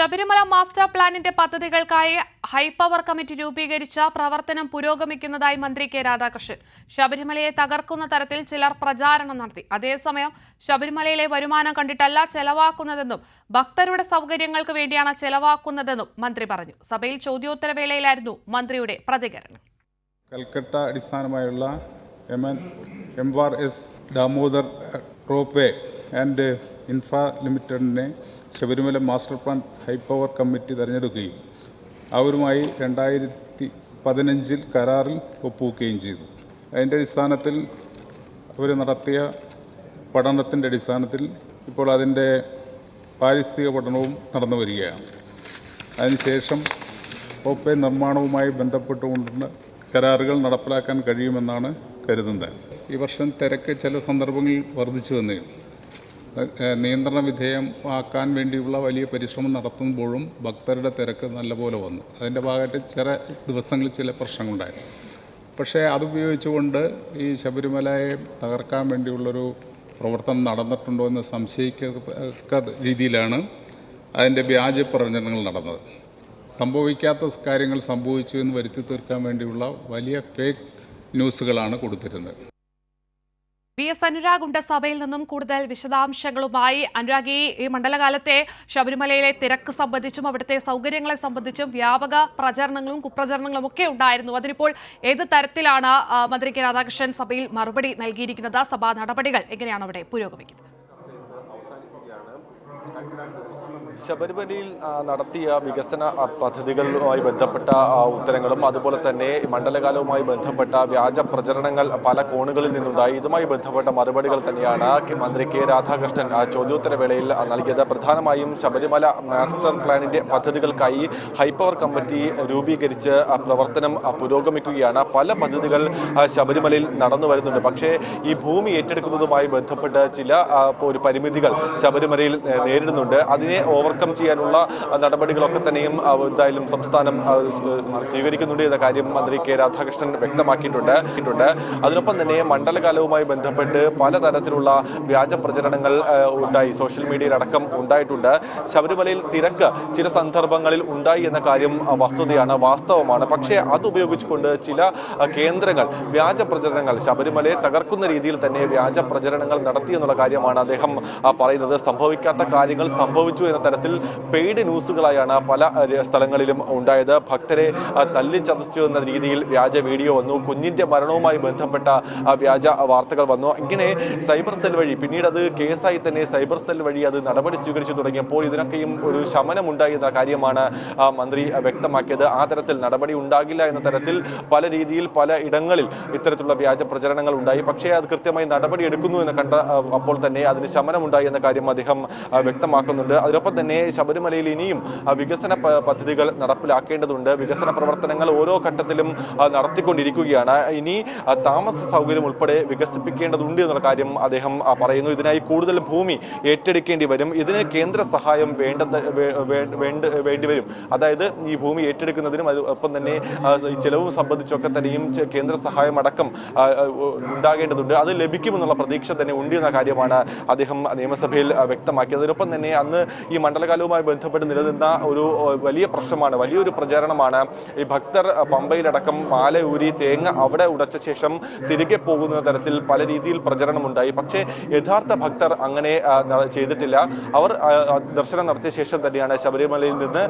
Sabarimala master പ്ലാനിന്റെ പദ്ധതികൾക്കായി high power committee രൂപീകരിച്ച പ്രവർത്തനം പുരോഗമിക്കുന്നതായി മന്ത്രി കെ രാധാകൃഷ്ണൻ. ശബരിമലയെ തകർക്കുന്ന തരത്തിൽ ചിലർ പ്രചാരണം നടത്തി. അതേസമയം ശബരിമലയിലെ വരുമാനം കണ്ടിട്ടല്ല ചെലവാക്കുന്നതെന്നും ഭക്തരുടെ സൗകര്യങ്ങൾക്ക് വേണ്ടിയാണ് ചെലവാക്കുന്നതെന്നും മന്ത്രി പറഞ്ഞു. സഭയിൽ ചോദ്യോത്തരവേളയിലായിരുന്നു മന്ത്രിയുടെ പ്രതികരണം. Calcutta അടിസ്ഥാനമായുള്ള M N M R S Damodar rope and infra ലിമിറ്റഡിനെ Sabarimala master plan high power committee തിരഞ്ഞെടുക്കുകയും അവരുമായി രണ്ടായിരത്തി പതിനഞ്ചിൽ കരാറിൽ ഒപ്പുവെക്കുകയും ചെയ്തു. അതിന്റെ അടിസ്ഥാനത്തിൽ അവർ നടത്തിയ പഠനത്തിന്റെ അടിസ്ഥാനത്തിൽ ഇപ്പോൾ അതിന്റെ പാരിസ്ഥിതിക പഠനവും നടന്നു വരികയാണ്. അതിനുശേഷം ഒപ്പേ നിർമ്മാണവുമായി ബന്ധപ്പെട്ടുകൊണ്ടുള്ള കരാറുകൾ നടപ്പിലാക്കാൻ കഴിയുമെന്നാണ് കരുതുന്നത്. ഈ വർഷം തിരക്ക് ചില സന്ദർഭങ്ങളിൽ വർദ്ധിച്ചു വന്നേ നിയന്ത്രണ വിധേയമാക്കാൻ വേണ്ടിയുള്ള വലിയ പരിശ്രമം നടത്തുമ്പോഴും ഭക്തരുടെ തിരക്ക് നല്ലപോലെ വന്നു. അതിന്റെ ഭാഗമായിട്ട് ചില ദിവസങ്ങളിൽ ചില പ്രശ്നങ്ങളുണ്ടായിരുന്നു. പക്ഷേ അതുപയോഗിച്ചുകൊണ്ട് ഈ ശബരിമലയെ തകർക്കാൻ വേണ്ടിയുള്ളൊരു പ്രവർത്തനം നടന്നിട്ടുണ്ടോ എന്ന് സംശയിക്കത്തക്ക രീതിയിലാണ് അതിന്റെ വ്യാജ പ്രചരണങ്ങൾ നടന്നത്. സംഭവിക്കാത്ത കാര്യങ്ങൾ സംഭവിച്ചു എന്ന് വരുത്തി തീർക്കാൻ വേണ്ടിയുള്ള വലിയ ഫേക്ക് ന്യൂസുകളാണ് കൊടുത്തിരുന്നത്. വി എസ് അനുരാഗ് ഉണ്ട് സഭയിൽ നിന്നും കൂടുതൽ വിശദാംശങ്ങളുമായി. അനുരാഗ് ഈ മണ്ഡലകാലത്തെ ശബരിമലയിലെ തിരക്ക് സംബന്ധിച്ചും അവിടുത്തെ സൗകര്യങ്ങളെ സംബന്ധിച്ചും വ്യാപക പ്രചരണങ്ങളും കുപ്രചരണങ്ങളും ഒക്കെ ഉണ്ടായിരുന്നു. അതിനിപ്പോൾ ഏത് തരത്തിലാണ് മന്ത്രി കെ രാധാകൃഷ്ണൻ സഭയിൽ മറുപടി നൽകിയിരിക്കുന്നത്? സഭാ നടപടികൾ എങ്ങനെയാണ് അവിടെ പുരോഗമിക്കുന്നത്? ശബരിമലയിൽ നടത്തിയ വികസന പദ്ധതികളുമായി ബന്ധപ്പെട്ട ഉത്തരങ്ങളും അതുപോലെ തന്നെ മണ്ഡലകാലവുമായി ബന്ധപ്പെട്ട വ്യാജ പ്രചരണങ്ങൾ പല കോണുകളിൽ നിന്നുണ്ടായി. ഇതുമായി ബന്ധപ്പെട്ട മറുപടികൾ തന്നെയാണ് മന്ത്രി കെ രാധാകൃഷ്ണൻ ചോദ്യോത്തരവേളയിൽ ചോദ്യോത്തര വേളയിൽ നൽകിയത്. പ്രധാനമായും ശബരിമല മാസ്റ്റർ പ്ലാനിന്റെ പദ്ധതികൾക്കായി ഹൈപ്പവർ കമ്മിറ്റി രൂപീകരിച്ച് പ്രവർത്തനം പുരോഗമിക്കുകയാണ്. പല പദ്ധതികൾ ശബരിമലയിൽ നടന്നു വരുന്നുണ്ട്. പക്ഷേ ഈ ഭൂമി ഏറ്റെടുക്കുന്നതുമായി ബന്ധപ്പെട്ട് ചില ഒരു പരിമിതികൾ ശബരിമലയിൽ നേരിടുന്നുണ്ട്. അതിനെ ഓവർകം ചെയ്യാനുള്ള നടപടികളൊക്കെ തന്നെയും എന്തായാലും സംസ്ഥാനം സ്വീകരിക്കുന്നുണ്ട് എന്ന കാര്യം മന്ത്രി കെ രാധാകൃഷ്ണൻ വ്യക്തമാക്കിയിട്ടുണ്ട്. അതിനൊപ്പം തന്നെ മണ്ഡലകാലവുമായി ബന്ധപ്പെട്ട് പലതരത്തിലുള്ള വ്യാജ പ്രചരണങ്ങൾ ഉണ്ടായി. സോഷ്യൽ മീഡിയയിലടക്കം ഉണ്ടായിട്ടുണ്ട്. ശബരിമലയിൽ തിരക്ക് ചില സന്ദർഭങ്ങളിൽ ഉണ്ടായി എന്ന കാര്യം വസ്തുതയാണ് വാസ്തവമാണ്. പക്ഷേ അതുപയോഗിച്ചുകൊണ്ട് ചില കേന്ദ്രങ്ങൾ വ്യാജ പ്രചരണങ്ങൾ ശബരിമലയെ തകർക്കുന്ന രീതിയിൽ തന്നെ വ്യാജ പ്രചരണങ്ങൾ നടത്തി എന്നുള്ള കാര്യമാണ് അദ്ദേഹം പറയുന്നത്. സംഭവിക്കാത്ത കാര്യങ്ങൾ സംഭവിച്ചു എന്ന തരത്തിൽ പെയ്ഡ് ന്യൂസുകളായാണ് പല സ്ഥലങ്ങളിലും ഉണ്ടായത്. ഭക്തരെ തല്ലിച്ചതച്ചു എന്ന രീതിയിൽ വ്യാജ വീഡിയോ വന്നു. കുഞ്ഞിന്റെ മരണവുമായി ബന്ധപ്പെട്ട വ്യാജ വാർത്തകൾ വന്നു. ഇങ്ങനെ സൈബർ സെൽ വഴി പിന്നീട് അത് കേസായി തന്നെ സൈബർ സെൽ വഴി അത് നടപടി സ്വീകരിച്ചു തുടങ്ങിയപ്പോൾ ഇതിനൊക്കെയും ഒരു ശമനമുണ്ടായി എന്ന കാര്യമാണ് മന്ത്രി വ്യക്തമാക്കിയത്. ആ തരത്തിൽ നടപടി ഉണ്ടാകില്ല എന്ന തരത്തിൽ പല രീതിയിൽ പല ഇടങ്ങളിൽ ഇത്തരത്തിലുള്ള വ്യാജ പ്രചരണങ്ങൾ ഉണ്ടായി. പക്ഷേ അത് കൃത്യമായി നടപടി എടുക്കുന്നു എന്ന് കണ്ട അപ്പോൾ തന്നെ അതിന് ശമനമുണ്ടായി എന്ന കാര്യം അദ്ദേഹം വ്യക്തമാക്കുന്നുണ്ട്. അതിനൊപ്പം തന്നെ ശബരിമലയിൽ ഇനിയും വികസന പദ്ധതികൾ നടപ്പിലാക്കേണ്ടതുണ്ട്. വികസന പ്രവർത്തനങ്ങൾ ഓരോ ഘട്ടത്തിലും നടത്തിക്കൊണ്ടിരിക്കുകയാണ്. ഇനി താമസ സൗകര്യം ഉൾപ്പെടെ വികസിപ്പിക്കേണ്ടതുണ്ട് എന്നുള്ള കാര്യം അദ്ദേഹം പറയുന്നു. ഇതിനായി കൂടുതൽ ഭൂമി ഏറ്റെടുക്കേണ്ടി വരും. ഇതിന് കേന്ദ്ര സഹായം വേണ്ട വേണ്ട വരും. അതായത് ഈ ഭൂമി ഏറ്റെടുക്കുന്നതിനും ഒപ്പം തന്നെ ചെലവും സംബന്ധിച്ചൊക്കെ തന്നെയും കേന്ദ്ര സഹായം അടക്കം ഉണ്ടാകേണ്ടതുണ്ട്. അത് ലഭിക്കുമെന്നുള്ള പ്രതീക്ഷ തന്നെ ഉണ്ട് എന്ന കാര്യമാണ് അദ്ദേഹം നിയമസഭയിൽ വ്യക്തമാക്കിയത്. അതിനൊപ്പം തന്നെ അന്ന് ഈ മണ്ഡലകാലവുമായി ബന്ധപ്പെട്ട് നിലനിന്ന ഒരു വലിയ പ്രശ്നമാണ് വലിയൊരു പ്രചാരണമാണ്. ഈ ഭക്തർ പമ്പയിലടക്കം മാല ഊരി തേങ്ങ അവിടെ ഉടച്ച ശേഷം തിരികെ പോകുന്ന തരത്തിൽ പല രീതിയിൽ പ്രചരണമുണ്ടായി. പക്ഷേ യഥാർത്ഥ ഭക്തർ അങ്ങനെ ചെയ്തിട്ടില്ല. അവർ ദർശനം നടത്തിയ ശേഷം തന്നെയാണ് ശബരിമലയിൽ നിന്ന്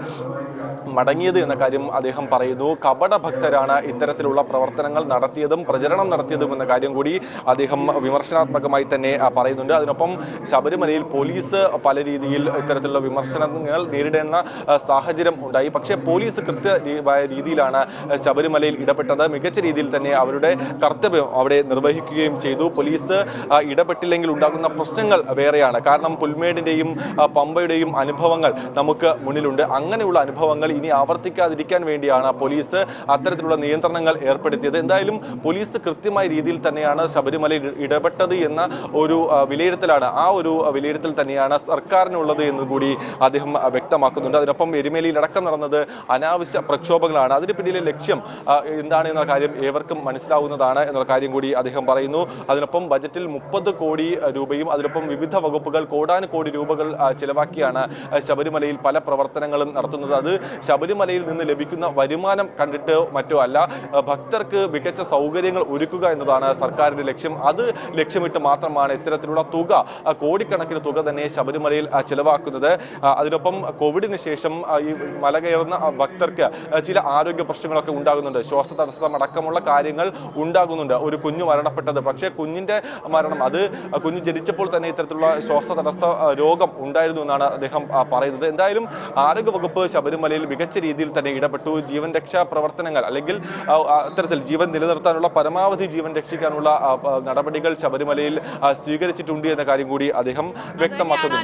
മടങ്ങിയത് എന്ന കാര്യം അദ്ദേഹം പറയുന്നു. കപട ഭക്തരാണ് ഇത്തരത്തിലുള്ള പ്രവർത്തനങ്ങൾ നടത്തിയതും പ്രചരണം നടത്തിയതും എന്ന കാര്യം കൂടി അദ്ദേഹം വിമർശനാത്മകമായി തന്നെ പറയുന്നുണ്ട്. അതിനൊപ്പം ശബരിമലയിൽ പോലീസ് പല രീതിയിൽ ഇത്തരത്തിലുള്ള വിമർശനങ്ങൾ നേരിടേണ്ട സാഹചര്യം ഉണ്ടായി. പക്ഷേ പോലീസ് കൃത്യ രീതിയിലാണ് ശബരിമലയിൽ ഇടപെട്ടത്. മികച്ച രീതിയിൽ തന്നെ അവരുടെ കർത്തവ്യം അവിടെ നിർവഹിക്കുകയും ചെയ്തു. പോലീസ് ഇടപെട്ടില്ലെങ്കിൽ ഉണ്ടാകുന്ന പ്രശ്നങ്ങൾ വേറെയാണ്. കാരണം പുൽമേടിന്റെയും പമ്പയുടെയും അനുഭവങ്ങൾ നമുക്ക് മുന്നിലുണ്ട്. അങ്ങനെയുള്ള അനുഭവങ്ങൾ ഇനി ആവർത്തിക്കാതിരിക്കാൻ വേണ്ടിയാണ് പോലീസ് അത്തരത്തിലുള്ള നിയന്ത്രണങ്ങൾ ഏർപ്പെടുത്തിയത്. എന്തായാലും പോലീസ് കൃത്യമായ രീതിയിൽ തന്നെയാണ് ശബരിമലയിൽ ഇടപെട്ടത് എന്ന ഒരു വിലയിരുത്തലാണ്. ആ ഒരു വിലയിരുത്തൽ തന്നെയാണ് സർക്കാരിനുള്ളത് എന്ന് കൂടി അദ്ദേഹം വ്യക്തമാക്കുന്നുണ്ട്. അതിനൊപ്പം എരുമേലിയിൽ അടക്കം നടന്നത് അനാവശ്യ പ്രക്ഷോഭങ്ങളാണ്. അതിന് പിന്നിലെ ലക്ഷ്യം എന്താണ് എന്ന കാര്യം ഏവർക്കും മനസ്സിലാവുന്നതാണ് എന്നുള്ള കാര്യം കൂടി അദ്ദേഹം പറയുന്നു. അതിനൊപ്പം ബജറ്റിൽ മുപ്പത് കോടി രൂപയും അതിനൊപ്പം വിവിധ വകുപ്പുകൾ കോടാനുകോടി രൂപകൾ ചിലവാക്കിയാണ് ശബരിമലയിൽ പല പ്രവർത്തനങ്ങളും നടത്തുന്നത്. അത് ശബരിമലയിൽ നിന്ന് ലഭിക്കുന്ന വരുമാനം കണ്ടിട്ട് മറ്റോ അല്ല. ഭക്തർക്ക് മികച്ച സൗകര്യങ്ങൾ ഒരുക്കുക എന്നതാണ് സർക്കാരിന്റെ ലക്ഷ്യം. അത് ലക്ഷ്യമിട്ട് മാത്രമാണ് ഇത്തരത്തിലുള്ള തുക കോടിക്കണക്കിന് തുക തന്നെ ശബരിമലയിൽ ചിലവാക്കുന്നത്. അതിനൊപ്പം കോവിഡിന് ശേഷം ഈ മല കയറുന്ന ഭക്തർക്ക് ചില ആരോഗ്യ പ്രശ്നങ്ങളൊക്കെ ഉണ്ടാകുന്നുണ്ട്. ശ്വാസതടസ്സം അടക്കമുള്ള കാര്യങ്ങൾ ഉണ്ടാകുന്നുണ്ട്. ഒരു കുഞ്ഞു മരണപ്പെട്ടത്. പക്ഷേ കുഞ്ഞിന്റെ മരണം അത് കുഞ്ഞു ജനിച്ചപ്പോൾ തന്നെ ഇത്തരത്തിലുള്ള ശ്വാസതടസ്സ തടസ്സ രോഗം ഉണ്ടായിരുന്നു എന്നാണ് അദ്ദേഹം പറയുന്നത്. എന്തായാലും ആരോഗ്യ വകുപ്പ് ശബരിമലയിൽ മികച്ച രീതിയിൽ തന്നെ ഇടപെട്ടു. ജീവൻ രക്ഷാ പ്രവർത്തനങ്ങൾ അല്ലെങ്കിൽ അത്തരത്തിൽ ജീവൻ നിലനിർത്താനുള്ള പരമാവധി ജീവൻ രക്ഷിക്കാനുള്ള നടപടികൾ ശബരിമലയിൽ സ്വീകരിച്ചിട്ടുണ്ട് എന്ന കാര്യം കൂടി അദ്ദേഹം വ്യക്തമാക്കുന്നുണ്ട്.